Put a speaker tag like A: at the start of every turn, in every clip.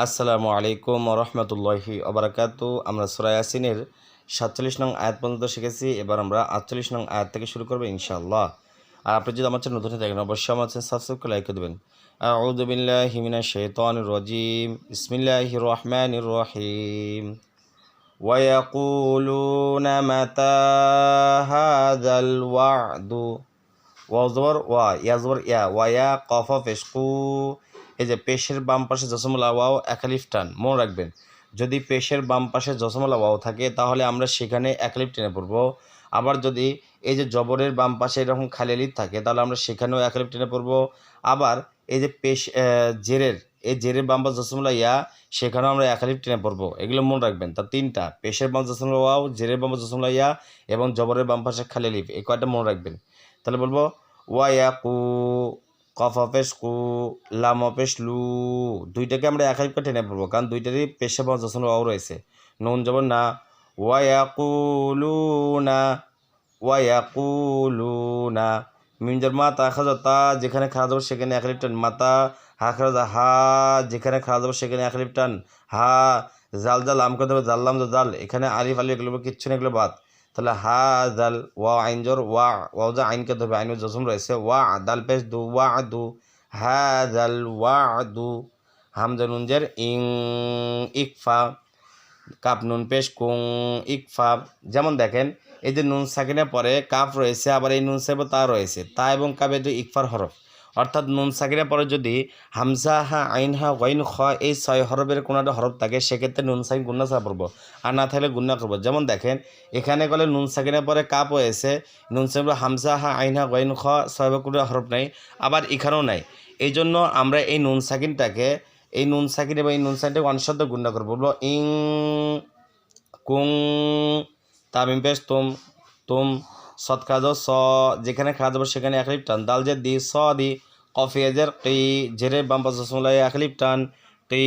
A: আসসালামু আলাইকুম রহমতুল্লাহি অবরাকাত আমরা সুরায় আসিনের সাতচল্লিশ নং আয়াত পর্যন্ত শিখেছি এবার আমরা আটচল্লিশ নং আয়াত থেকে শুরু করবো ইনশাআল্লাহ আর আপনি যদি আমার নতুন থাকেন অবশ্যই আমার চ্যানেল সাবস্ক্রাইব করে লাইক করে দেবেন আউদুবিল্লাহ হিমিনা শেতন রজিম ইসমিল্লাহ রহমান রহিম ويقولون متى هذا الوعد وزور ويزور يا ويا قف فشقو এই যে পেশের বাম পাশে জসমলা ওয়াও একালিফ টান মনে রাখবেন যদি পেশের বাম পাশে জসমলা ওয়াও থাকে তাহলে আমরা সেখানে একালিফ টেনে পড়বো আবার যদি এই যে জবরের বাম পাশে এরকম খালি থাকে তাহলে আমরা সেখানেও একালিফ টেনে পড়বো আবার এই যে পেশ জেরের এই জেরের পাশে জসমলা ইয়া সেখানেও আমরা একালিফ টেনে পড়বো এগুলো মনে রাখবেন তা তিনটা পেশের বাম জসমলা ওয়াও জেরের পাশে জসমলা ইয়া এবং জবরের বাম পাশে খালি লিপ এই কয়টা মনে রাখবেন তাহলে বলবো ওয়া কু কফ অপেশ কু লাম অপেশ লু দুইটাকে আমরা এক একাই টেনে পড়বো কারণ দুইটারই পেশে বা যশন রয়েছে নুন যেমন না ওয়াকুলু না ওয়াকুলু না মিমজার মা তা খা তা যেখানে খাওয়া যাবো সেখানে এক লিপটান মাতা হা যা হা যেখানে খাওয়া যাবো সেখানে এক টান হা জাল জাল আম করতে হবে জাল্লাম জাল এখানে আলিফ আলিফ এগুলো কিচ্ছু না এগুলো বাদ তাহলে হা দাল ওয়া আইন জোর ওয়া ওয়া যা আইনকে ধরবে আইন জসম রয়েছে ওয়া দাল পেশ দু ওয়া দু হা দাল ওয়া দু হামজা নুনজের ইং ইকফা কাপ নুন পেশ কুং ইকফা যেমন দেখেন এই যে নুন সাকিনের পরে কাপ রয়েছে আবার এই নুন সেবা তা রয়েছে তা এবং কাপে যে ইকফার হরফ অর্থাৎ নুন সাকিরা পরে যদি হামজা হা আইন হা ওয়াইন খ এই ছয় হরবের কোনো একটা হরফ থাকে সেক্ষেত্রে নুন সাকিন গুন্না সা পড়বো আর না থাকলে গুন্না করবো যেমন দেখেন এখানে গেলে নুন সাকিরা পরে কাপ হয়েছে নুন সাকিরা হামজা হা আইন হা ওয়াইন খ ছয় কোনো হরফ নাই আবার এখানেও নাই এই জন্য আমরা এই নুন সাকিনটাকে এই নুন সাকিন এবং এই নুন সাকিনটাকে অনশব্দ গুন্না করবো বলবো ইং কুং তামিম পেশ তুম তুম সৎ খাজ স যেখানে খা যাবে সেখানে এক লিপ টান দাল জের দি স দি কফিয়া জের কি ঝেরে বাম্পাস পাশে সোলাই এক লিপ টান কি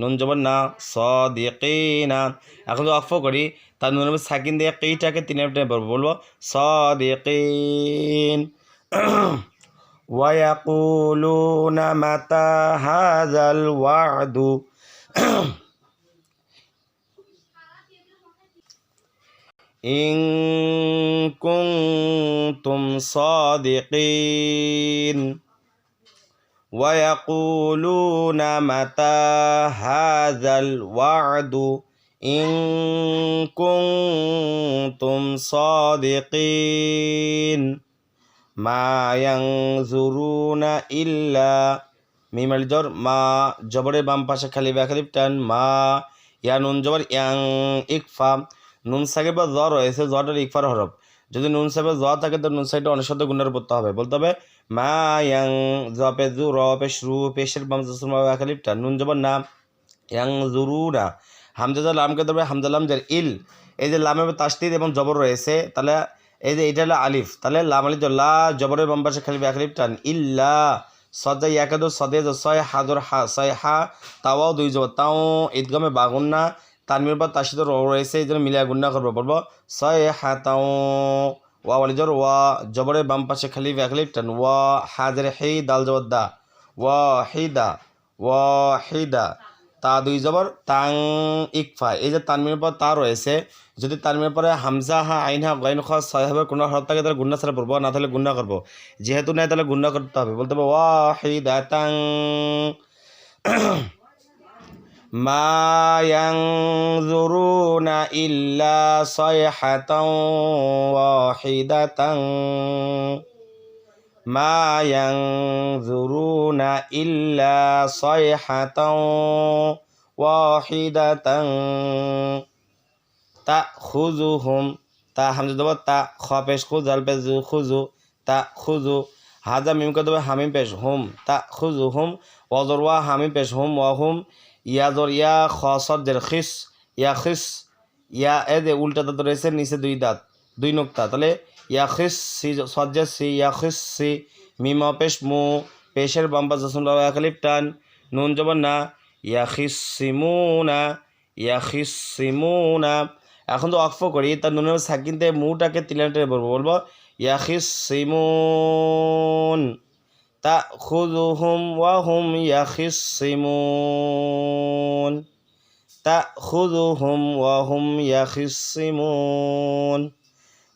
A: নুন জবর না স দি কি না এখন তো অফ করি তার নুন সাকিন দিয়ে কিটাকে তিন মিনিট বলবো বলবো স দি কি ويقولون متى هذا الوعد إن كنتم صادقين ويقولون متى هذا الوعد إن كنتم صادقين ما ينظرون إلا মিমাল জর মা জবরের বাম পাশে খালি ব্যাখালিপ টান মা ইয়া নুন জবর ইয়াং ইকফা নুন সাকিব বা জ রয়েছে জটার ইকফার হরফ যদি নুন সাপে জয়া থাকে তো নুন সাইডে অনেক সাথে গুণের পড়তে হবে বলতে হবে মা ইয়াং জপে জু র পেশ রু পেশের বাম জসুর নুন জবর না ইয়াং জুরু না হামজাজা লামকে ধরবে হামজালাম যার ইল এই যে লামে তাস্তিদ এবং জবর রয়েছে তাহলে এই যে এটা হলো আলিফ তাহলে লাম আলিফ লা জবরের বাম্বাসে খালি ব্যাকলিফ টান ইল্লা সদাই একাদ সদে সয় হাজর হা সয় হা তাওয়াও দুই জব তাও ঈদগমে না তানমির পর তার সাথে রয়েছে এই জন্য মিলিয়া গুন্না করবো বলবো সয়ে হাতাও ওয়া জোর ওয়া জবরে বাম পাশে খালি একলিফ টান ওয়া হাজের হেই দাল জবর দা ওয়া দা ওয়া দা তা দুই জবর তাং ইকফা এই যে তানমির পর তা রয়েছে যদি তানমির পরে হামজা হা আইন হা গাইন খা সয় হবে কোনো হরফ থাকে তাহলে গুন্না ছাড়া পড়বো না তাহলে গুন্না করবো যেহেতু নাই তাহলে গুন্না করতে হবে বলতে হবে ওয়া দা তাং ما ينظرون إلا صيحة واحدة ما ينظرون إلا صيحة واحدة تأخذهم তা হামজা দেবো তা খ পেশ খু জাল পেশ খুজু তা খুজু হাজা মিমকে দেবে হামিম পেশ হুম তা খুজু হুম ওজর ওয়া হামিম পেশ হুম ওয়া হুম ইয়া জোর ইয়া খসর জের খিস ইয়া খিস ইয়া এ দে উল্টা দাঁত রয়েছে নিচে দুই দাঁত দুই নোক্তা তাহলে ইয়া খিস সি সজ্জা সি ইয়া খিস সি মিম পেশ মু পেশের বাম্পা জাসুন খালিফ টান নুন জবান না ইয়া খিস না ইয়া খিস না এখন তো অক্ফ করি তার নুনের সাকিনতে মুটাকে তিলানটে বলবো বলবো ইয়াখিস সিমুন تأخذهم وهم يخصمون تأخذهم وهم يخصمون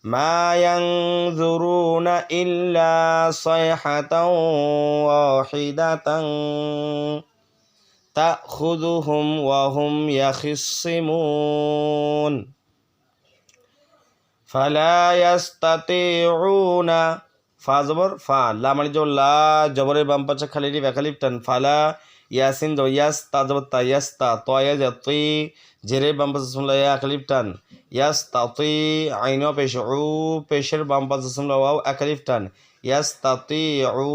A: ما ينظرون إلا صيحة واحدة تأخذهم وهم يخصمون فلا يستطيعون ফা জবর ফা লা মানে জবর লা জবরের বাম পাচা খালি রিফ ব্যাখালি টান ফালা ইয়াসিন জবর ইয়াস তা জবর তা ইয়াস তা যা তুই জেরে বাম পাচা শুনলা ইয়া একালিফ টান ইয়াস তা তুই আইন পেশ ও পেশের বাম পাচা শুনলা ওয়াও একালিফ টান ইয়াস তা তুই ও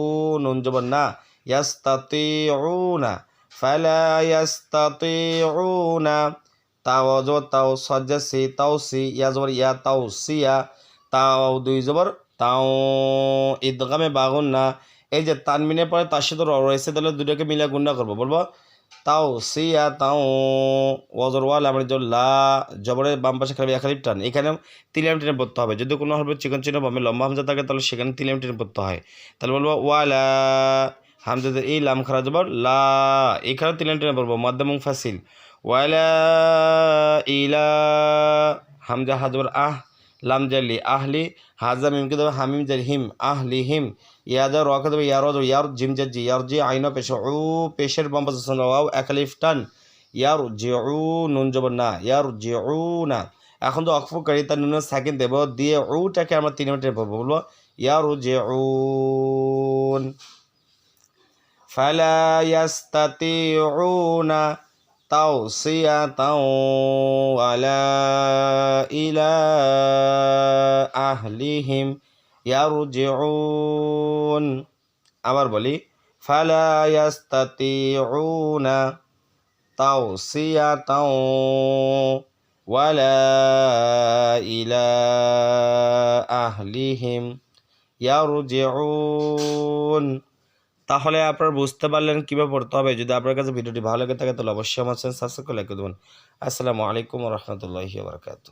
A: নুন জবর না ইয়াস তা তুই ও না ফালা ইয়াস তা তুই উ না তাও জবর তাও সজ্জা সি তাও সি ইয়া জবর ইয়া তাও সি ইয়া তাও দুই জবর তাও ঈদগামে বাগুন না এই যে তানমিনের পরে তার সাথে র রয়েছে তাহলে দুটাকে মিলে গুন্ডা করবো বলবো তাও সিয়া তাও ওয়াল আমার লা জবরের বাম পাশে এক একালিপ টান এখানে তিলাম টেনে পড়তে হবে যদি কোনো হবে চিকন চিকন বামে লম্বা হামজা থাকে তাহলে সেখানে তিলাম টেনে পড়তে হয় তাহলে বলবো ওয়ালা হামজাদের এই লাম খারা জবর লা এখানে তিলাম টেনে পড়বো মাধ্যম ফাসিল ওয়ালা ইলা হামজা হাজবর আহ লাম জালি আহলি হাজা মিমকে দেবে হামিম জালি হিম আহলি হিম ইয়াজা রকে দেবে ইয়ারজ ইয়ার জিম জাজি ইয়ার জি আইন পেশ ও পেশের বম্পাসন ওয়াও একালিফ টান ইয়ার জি উ নুন জব না ইয়ার জি উ না এখন তো অক্ফ কারি তার নুন সাকিন দেব দিয়ে উটাকে আমরা তিন মিনিটের পর বলবো ইয়ার জি উ ফালা ইয়াস্তাতি না توصية ولا إلى أهلهم يرجعون أمر বলি فلا يستطيعون توصية ولا إلى أهلهم يرجعون তাহলে আপনারা বুঝতে পারলেন কীভাবে পড়তে হবে যদি আপনার কাছে ভিডিওটি ভালো লাগে থাকে তাহলে অবশ্যই আমার চ্যানেল সাবস্ক্রাইব করে লাইক দেবেন আসসালামু আলাইকুম রহমতুল্লাহি বারকাতু